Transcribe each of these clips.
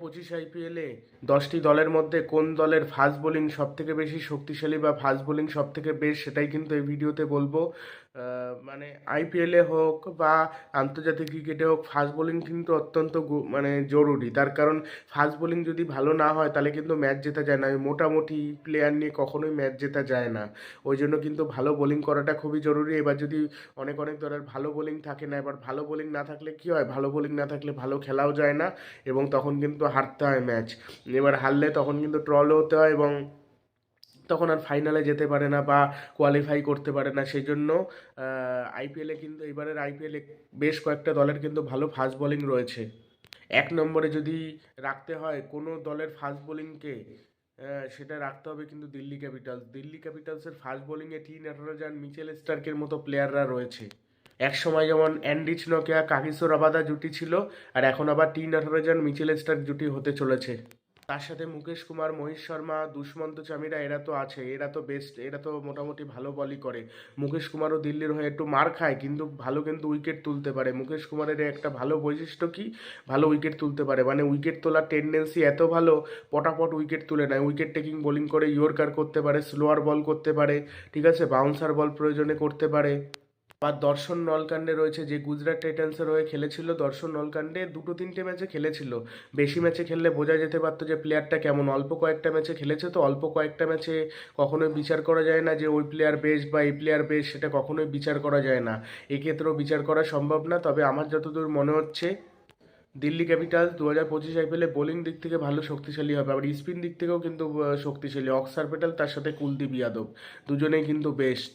পঁচিশ আইপিএলে দশটি দলের মধ্যে কোন দলের ফাস্ট বোলিং সবথেকে বেশি শক্তিশালী বা ফাস্ট বোলিং সবথেকে বেশ সেটাই কিন্তু এই ভিডিওতে বলব। মানে আইপিএলে হোক বা আন্তর্জাতিক ক্রিকেটে হোক ফাস্ট বোলিং কিন্তু অত্যন্ত মানে জরুরি। তার কারণ ফাস্ট বোলিং যদি ভালো না হয়, তাহলে কিন্তু ম্যাচ জেতা যায় না। মোটামুটি প্লেয়ার নিয়ে কখনোই ম্যাচ জেতা যায় না। ওই জন্য কিন্তু ভালো বোলিং করাটা খুবই জরুরি। এবার যদি অনেক অনেক দলের ভালো বোলিং থাকে না, এবার ভালো বোলিং না থাকলে কি হয়? ভালো বোলিং না থাকলে ভালো খেলাও যায় না এবং তখন কিন্তু হারতে হয় ম্যাচ এবার হারলে তখন কিন্তু ট্রলও হতে হয় এবং তখন আর ফাইনালে যেতে পারে না বা কোয়ালিফাই করতে পারে না। সেই জন্য আইপিএলে কিন্তু এবারের আইপিএলে বেশ কয়েকটা দলের কিন্তু ভালো ফাস্ট বোলিং রয়েছে। এক নম্বরে যদি রাখতে হয় কোনো দলের ফাস্ট বোলিংকে সেটা রাখতে হবে কিন্তু দিল্লি ক্যাপিটালস। দিল্লি ক্যাপিটালসের ফাস্ট বোলিংয়ে টি নটরাজান মিচেল স্টার্কের মতো প্লেয়াররা রয়েছে। এক সময় যেমন অ্যান্ডিচ নকিয়া কাগিসো রাবাদা জুটি ছিল, আর এখন আবার টি নটরাজান মিচেল স্টার্ক জুটি হতে চলেছে। তার সাথে মুকেশ কুমার, মহেশ শর্মা, দুষ্মন্ত চামিরা, এরা তো আছে, এরা তো বেস্ট এরা তো মোটামুটি ভালো বলই করে। মুকেশ কুমারও দিল্লির হয়ে একটু মার খায়, কিন্তু ভালো কিন্তু উইকেট তুলতে পারে। মুকেশ কুমারের একটা ভালো বৈশিষ্ট্য কি? ভালো উইকেট তুলতে পারে। মানে উইকেট তোলার টেন্ডেন্সি এত ভালো, পটাপট উইকেট তুলে নেয়। উইকেট টেকিং বোলিং করে ইয়র্কার করতে পারে স্লোয়ার বল করতে পারে, ঠিক আছে? বাউন্সার বল প্রয়োজনে করতে পারে। বা দর্শন নলকাণ্ডে রয়েছে, যে গুজরাট টাইটান্সের হয়ে খেলেছিল দর্শন নলকাণ্ডে দুটো তিনটে ম্যাচে খেলেছিল। বেশি ম্যাচে খেললে বোঝা যেতে পারতো যে প্লেয়ারটা কেমন। অল্প কয়েকটা ম্যাচে খেলেছে তো, অল্প কয়েকটা ম্যাচে কখনোই বিচার করা যায় না যে ওই প্লেয়ার বেশ বা এই প্লেয়ার বেশ সেটা কখনোই বিচার করা যায় না। এক্ষেত্রেও বিচার করা সম্ভব না, তবে আমার যতদূর মনে হচ্ছে, দিল্লি ক্যাপিটালস দু হাজার পঁচিশ আইপিএলে বোলিং দিক থেকে ভালো শক্তিশালী হবে। আবার স্পিন দিক থেকেও কিন্তু শক্তিশালী। অক্সার পেটাল, তার সাথে কুলদীপ যাদব। দুজনেই কিন্তু বেস্ট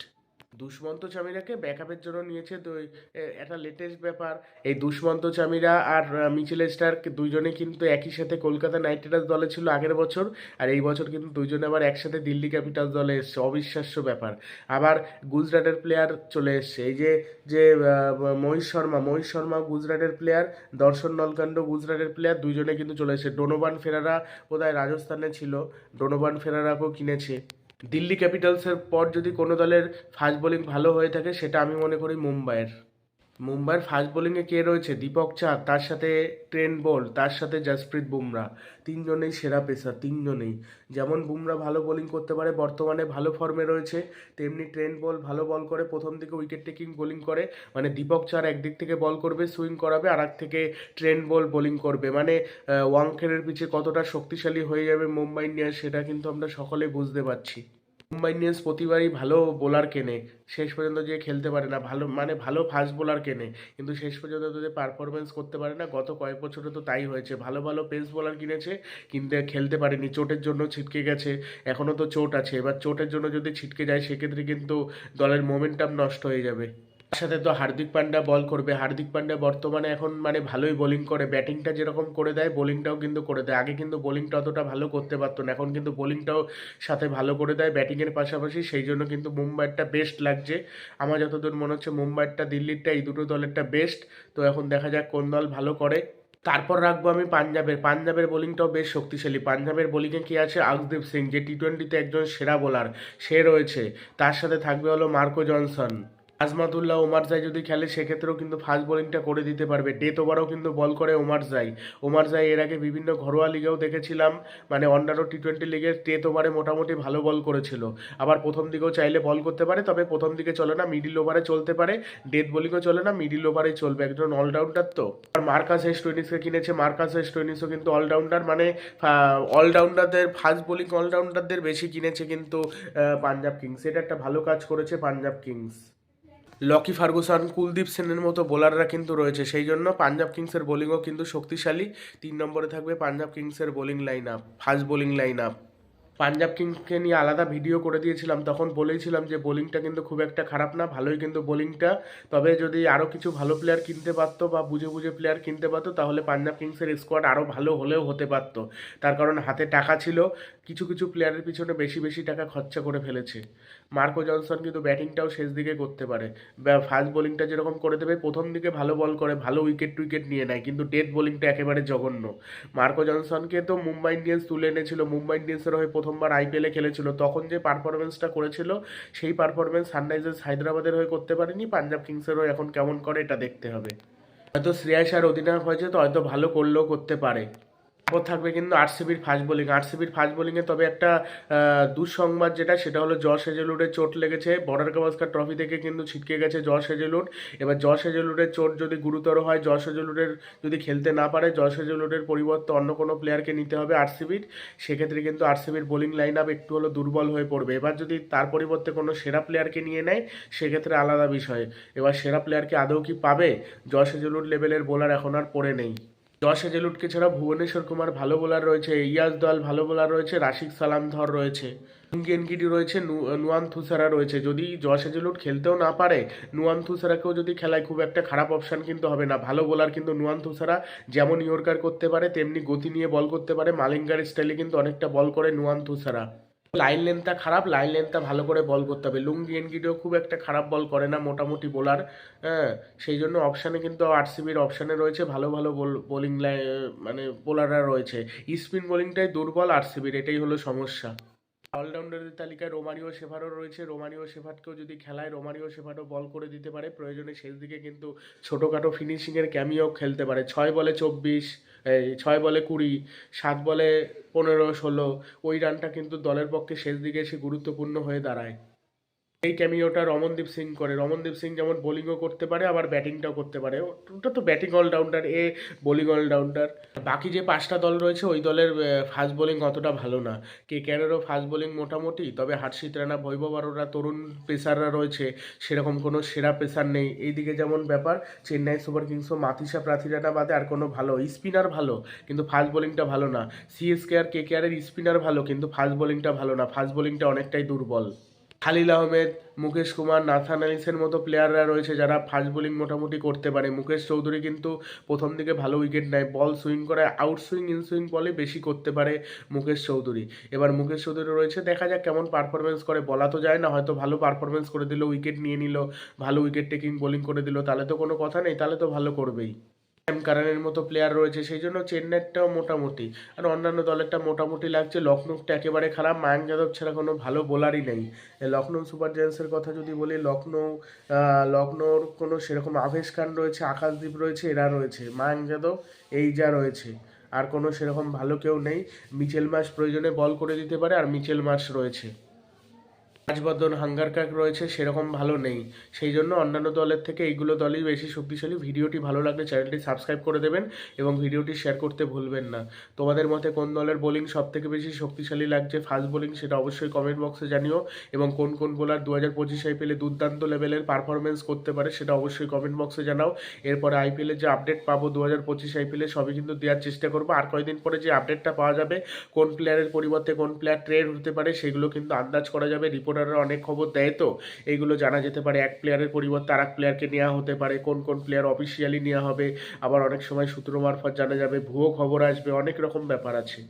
দুষ্মন্ত চামিরাকে ব্যাকআপের জন্য নিয়েছে তো একটা লেটেস্ট ব্যাপার। এই দুষ্মন্ত চামিরা আর মিচেল স্টার্ক দুইজনে কিন্তু একই সাথে কলকাতা নাইট রাইডার্স দলে ছিল আগের বছর। আর এই বছর কিন্তু দুইজনে আবার একসাথে দিল্লি ক্যাপিটালস দলে এসছে। অবিশ্বাস্য ব্যাপার। আবার গুজরাটের প্লেয়ার চলে এসছে। এই যে যে মহিষ শর্মা মহিষ শর্মা গুজরাটের প্লেয়ার দর্শন নলকাণ্ড গুজরাটের প্লেয়ার দুইজনে কিন্তু চলে এসেছে। ডোনোবান ফেরারা বোধহয় রাজস্থানে ছিল। ডোনোবান ফেরারাকেও কিনেছে। দিল্লি ক্যাপিটালসের পর যদি কোনো দলের ফাস্ট বোলিং ভালো হয়ে থাকে, সেটা আমি মনে করি মুম্বাইয়ের। মুম্বাইয়ের ফাস্ট বোলিংয়ে কে রয়েছে? দীপক চাঁদ, তার সাথে ট্রেন বোল্ট তার সাথে জসপ্রীত বুমরা। তিনজনেই সেরা পেসার, তিনজনেই। যেমন বুমরা ভালো বোলিং করতে পারে, বর্তমানে ভালো ফর্মে রয়েছে। তেমনি ট্রেন বল, ভালো বল করে প্রথম দিকে উইকেট টেকিং বোলিং করে। মানে দীপক চার একদিক থেকে বল করবে, সুইং করাবে আর এক থেকে ট্রেন বল বোলিং করবে। মানে ওয়াংখেড়ের পিছে কতটা শক্তিশালী হয়ে যাবে মুম্বাই ইন্ডিয়ান্স, সেটা কিন্তু আমরা সকলে বুঝতে পারছি। মুম্বাই ইন্ডিয়ান্স প্রতিবারই ভালো বোলার কেনে। শেষ পর্যন্ত যে খেলতে পারে না, ভালো মানে ভালো ফাস্ট বোলার কেনে। কিন্তু শেষ পর্যন্ত যে পারফরমেন্স করতে পারে না, গত কয়েক বছরে তো তাই হয়েছে। ভালো ভালো পেস বোলার কিনেছে, কিন্তু, খেলতে পারেনি। চোটের জন্য ছিটকে গেছে এখনও তো চোট আছে। এবার চোটের জন্য যদি ছিটকে যায়, সেক্ষেত্রে কিন্তু দলের মোমেন্টাম নষ্ট হয়ে যাবে। তার সাথে তো হার্দিক পান্ডা বল করবে। হার্দিক পান্ডা বর্তমানে এখন মানে ভালোই বোলিং করে। ব্যাটিংটা যেরকম করে দেয় বোলিংটাও কিন্তু করে দেয়। আগে কিন্তু বোলিংটা অতটা ভালো করতে পারতো না। এখন কিন্তু বোলিংটাও সাথে ভালো করে দেয় ব্যাটিংয়ের পাশাপাশি। সেই জন্য কিন্তু মুম্বাইয়েরটা বেস্ট লাগছে। আমার যতদূর মনে হচ্ছে মুম্বাইয়েরটা, দিল্লিরটা এই দুটো দলেরটা বেস্ট তো এখন দেখা যাক কোন দল ভালো করে। তারপর রাখব আমি পাঞ্জাবের। পাঞ্জাবের বোলিংটাও বেশ শক্তিশালী। পাঞ্জাবের বোলিংয়ে কী আছে? আকদীপ সিং, যে টি টোয়েন্টিতে একজন সেরা বোলার সে রয়েছে। তার সাথে থাকবে হলো মার্কো জনসন। আজমাতুল্লাহ ওমার জাই যদি খেলে, সেক্ষেত্রেও কিন্তু ফাস্ট বোলিংটা করে দিতে পারবে। ডেথ ওভারও কিন্তু বল করে ওমার জাই ওমার জাই এর আগে বিভিন্ন ঘরোয়া লিগেও দেখেছিলাম মানে অন্যান্য টি টোয়েন্টি লিগের ডেথ ওভারে মোটামুটি ভালো বল করেছিল। আবার প্রথম দিকেও চাইলে বল করতে পারে, তবে প্রথম দিকে চলে না মিডিল ওভারে চলতে পারে। ডেথ বোলিংও চলে না মিডিল ওভারে চলবে, একজন অলরাউন্ডার তো। আর মার্কাস এস টোয়েনিসকে কিনেছে, মার্কাস এস টোয়েনিসও কিন্তু অলরাউন্ডার মানে অলরাউন্ডারদের ফাস্ট বোলিং অলরাউন্ডারদের বেশি কিনেছে কিন্তু পাঞ্জাব কিংস। এটা একটা ভালো কাজ করেছে Punjab Kings. Lockie Ferguson, Kuldeep সেনের মতো বোলাররা কিন্তু রয়েছে। সেই জন্য পাঞ্জাব কিংসের বোলিংও কিন্তু শক্তিশালী। তিন নম্বরে থাকবে পাঞ্জাব কিংসের bowling line up fast bowling line up Punjab কিংসকে নিয়ে আলাদা ভিডিও করে দিয়েছিলাম, তখন বলেইছিলাম যে বোলিংটা কিন্তু খুব একটা খারাপ না, ভালোই কিন্তু বোলিংটা তবে যদি আরও কিছু ভালো প্লেয়ার কিনতে পারতো বা বুঝে বুঝে প্লেয়ার কিনতে পারতো, তাহলে পাঞ্জাব কিংসের স্কোয়াড আরও ভালো হলেও হতে পারতো। তার কারণ হাতে টাকা ছিল, কিছু কিছু প্লেয়ারের পিছনে বেশি বেশি টাকা খরচা করে ফেলেছে। মার্কো জনসন কিন্তু ব্যাটিংটাও শেষ দিকে করতে পারে। ফাস্ট বোলিংটা যেরকম করে দেবে, প্রথম দিকে ভালো বল করে, ভালো উইকেট টুইকেট নিয়ে নেয়, কিন্তু ডেথ বোলিংটা একেবারে জঘন্য। মার্কো জনসনকে তো মুম্বাই ইন্ডিয়ান্স তুলে এনেছিল, মুম্বাই ইন্ডিয়ান্সের হয়ে প্রথমবার আইপিএলে খেলেছিল, তখন যে পারফরমেন্সটা করেছিল, সেই পারফরমেন্স সানরাইজার্স হায়দ্রাবাদের হয়ে করতে পারেনি, পাঞ্জাব কিংসের হয়ে এখন কেমন করে এটা দেখতে হবে। হয়তো শ্রেয়াস আর অধিনায়ক হয়েছে, তো হয়তো ভালো করলেও করতে পারে। ও থাকবে কিন্তু আরসিবির ফাস্ট বোলিং আরসিবির ফাস্ট বোলিংয়ে তবে একটা দুঃসংবাদ যেটা সেটা হলো জশ হেজেলুডের চোট লেগেছে। বর্ডার গাভাস্কার ট্রফি থেকে কিন্তু ছিটকে গেছে জশ হেজেলুড এবার জশ হেজেলুডের চোট যদি গুরুতর হয় জশ হেজেলুডের যদি খেলতে না পারে জশ হেজেলুডের পরিবর্তে অন্য কোনো প্লেয়ারকে নিতে হবে আরসিবির। সেক্ষেত্রে কিন্তু আরসিবির বোলিং লাইন আপ একটু হলো দুর্বল হয়ে পড়বে। এবার যদি তার পরিবর্তে কোনো সেরা প্লেয়ারকে নিয়ে নেয়, সেক্ষেত্রে আলাদা বিষয়। এবার সেরা প্লেয়ারকে আদৌ কি পাবে? জশ হেজেলুড লেভেলের বোলার এখন আর পড়ে নেই। জশ হেজেলুডকে ছাড়া ভুবনেশ্বর কুমার ভালো বোলার রয়েছে ইয়াস দল ভালো বোলার রয়েছে, রাশিক সালাম ধর রয়েছে এনগিডি রয়েছে নুয়ান থুসারা রয়েছে। যদি জশ হেজেলুড খেলতেও না পারে, নুয়ান থুসারাকেও যদি খেলায় খুব একটা খারাপ অপশান কিন্তু হবে না। ভালো বোলার কিন্তু নুয়ান থুসারা যেমন ইয়র্কার করতে পারে, তেমনি গতি নিয়ে বল করতে পারে। মালিঙ্গার স্টাইলে কিন্তু অনেকটা বল করে নুয়ান থুসারা। লাইন লেন্থটা খারাপ লাইন লেন্থটা ভালো করে বল করতে হবে। লুঙ্গি এনগিডিও খুব একটা খারাপ বল করে না, মোটামুটি বোলার হ্যাঁ সেই জন্য অপশানে কিন্তু আরসিবির অপশানে রয়েছে, ভালো ভালো বোলিং মানে বোলাররা রয়েছে। স্পিন বোলিংটাই দুর্বল আরসিবির এটাই হলো সমস্যা। অলরাউন্ডারের তালিকায় রোমারিও শেফারও রয়েছে রোমারিও শেফারকেও যদি খেলায় রোমারিও শেফারও বল করে দিতে পারে, প্রয়োজনে শেষ দিকে কিন্তু ছোটোখাটো ফিনিশিংয়ের ক্যামিও খেলতে পারে। ছয় বলে চব্বিশ এই ছয় বলে কুড়ি, সাত বলে পনেরো, ষোলো, ওই রানটা কিন্তু দলের পক্ষে শেষ দিকে এসে গুরুত্বপূর্ণ হয়ে দাঁড়ায়। এই ক্যামিওটা রমনদীপ সিং করে। রমনদীপ সিং যেমন বোলিংও করতে পারে, আবার ব্যাটিংটাও করতে পারে। ওটা তো ব্যাটিং অলরাউন্ডার এ বোলিং অলরাউন্ডার বাকি যে পাঁচটা দল রয়েছে, ওই দলের ফাস্ট বোলিং অতটা ভালো না। কে ক্যারেরও ফাস্ট বোলিং মোটামুটি, তবে হার্ষিত রানা, বৈভব আরোরা, তরুণ পেসাররা রয়েছে, সেরকম কোনো সেরা পেসার নেই। এইদিকে যেমন ব্যাপার, চেন্নাই সুপার কিংসও মাথিসা প্রাথিরানা বাদে আর কোনো ভালো। স্পিনার ভালো, কিন্তু ফাস্ট বোলিংটা ভালো না। সিএসকে আর কে কেয়ারের স্পিনার ভালো, কিন্তু ফাস্ট বোলিংটা ভালো না। ফাস্ট বোলিংটা অনেকটাই দুর্বল। খালিল আহমেদ, মুকেশ কুমার, নাথান আলিসের মতো প্লেয়াররা রয়েছে যারা ফাস্ট বোলিং মোটামুটি করতে পারে। মুকেশ চৌধুরী কিন্তু প্রথম দিকে ভালো উইকেট নেয়। বল সুইং করে আউট সুইং ইন সুইং বলে বেশি করতে পারে মুকেশ চৌধুরী। এবার মুকেশ চৌধুরী রয়েছে, দেখা যাক কেমন পারফরমেন্স করে। বলা তো যায় না, হয়তো ভালো পারফরমেন্স করে দিল উইকেট নিয়ে নিল, ভালো উইকেট টেকিং বোলিং করে দিল, তাহলে তো কোনো কথা নেই, তাহলে তো ভালো করবেই। এম কারানের মতো প্লেয়ার রয়েছে, সেই জন্য চেন্নাইয়েরটাও মোটামুটি। আর অন্যান্য দলেরটা মোটামুটি লাগছে। লখনৌটা একেবারে খারাপ। মায়াঙ্ক যাদব ছাড়া কোনো ভালো বোলারই নেই। লখনৌ সুপার জায়ান্টসের কথা যদি বলি লখনৌ লখনৌর কোনো সেরকম আভেশ খান রয়েছে আকাশদ্বীপ রয়েছে, এরা রয়েছে। মায়াঙ্ক যাদব এই যা রয়েছে। আর কোনো সেরকম ভালো কেউ নেই। মিচেল মাস প্রয়োজনে বল করে দিতে পারে, আর মিচেল মাস রয়েছে। রাজবর্ধন হাঙ্গার কাক রয়েছে, সেরকম ভালো নেই। সেই জন্য অন্যান্য দলের থেকে এইগুলো দলই বেশি শক্তিশালী। ভিডিওটি ভালো লাগলে চ্যানেলটি সাবস্ক্রাইব করে দেবেন এবং ভিডিওটি শেয়ার করতে ভুলবেন না। তোমাদের মতে কোন দলের বোলিং সব থেকে বেশি শক্তিশালী লাগছে? ফাস্ট বোলিং সেটা অবশ্যই কমেন্ট বক্সে জানিও এবং কোন কোন বোলার দু হাজার পঁচিশ আইপিএলে দুর্দান্ত লেভেলের পারফরমেন্স করতে পারে সেটা অবশ্যই কমেন্ট বক্সে জানাও। এরপরে আইপিএলের যে আপডেট পাবো দু হাজার পঁচিশ আইপিএলে সবই কিন্তু দেওয়ার চেষ্টা করব। আর কয়েকদিন পরে যে আপডেটটা পাওয়া যাবে, কোন প্লেয়ারের পরিবর্তে কোন প্লেয়ার ট্রেড হতে পারে সেগুলো কিন্তু আন্দাজ করা যাবে। রিপোর্টাররা অনেক খবর দেয় তো। এইগুলো জানা যেতে পারে, এক প্লেয়ারের পরিবর্তে আর এক প্লেয়ারকে নেওয়া হতে পারে, কোন কোন প্লেয়ার অফিসিয়ালি নেওয়া হবে। আবার অনেক সময় সূত্র মারফত জানা যাবে, ভুয়ো খবর আসবে, অনেক রকম ব্যাপার আছে।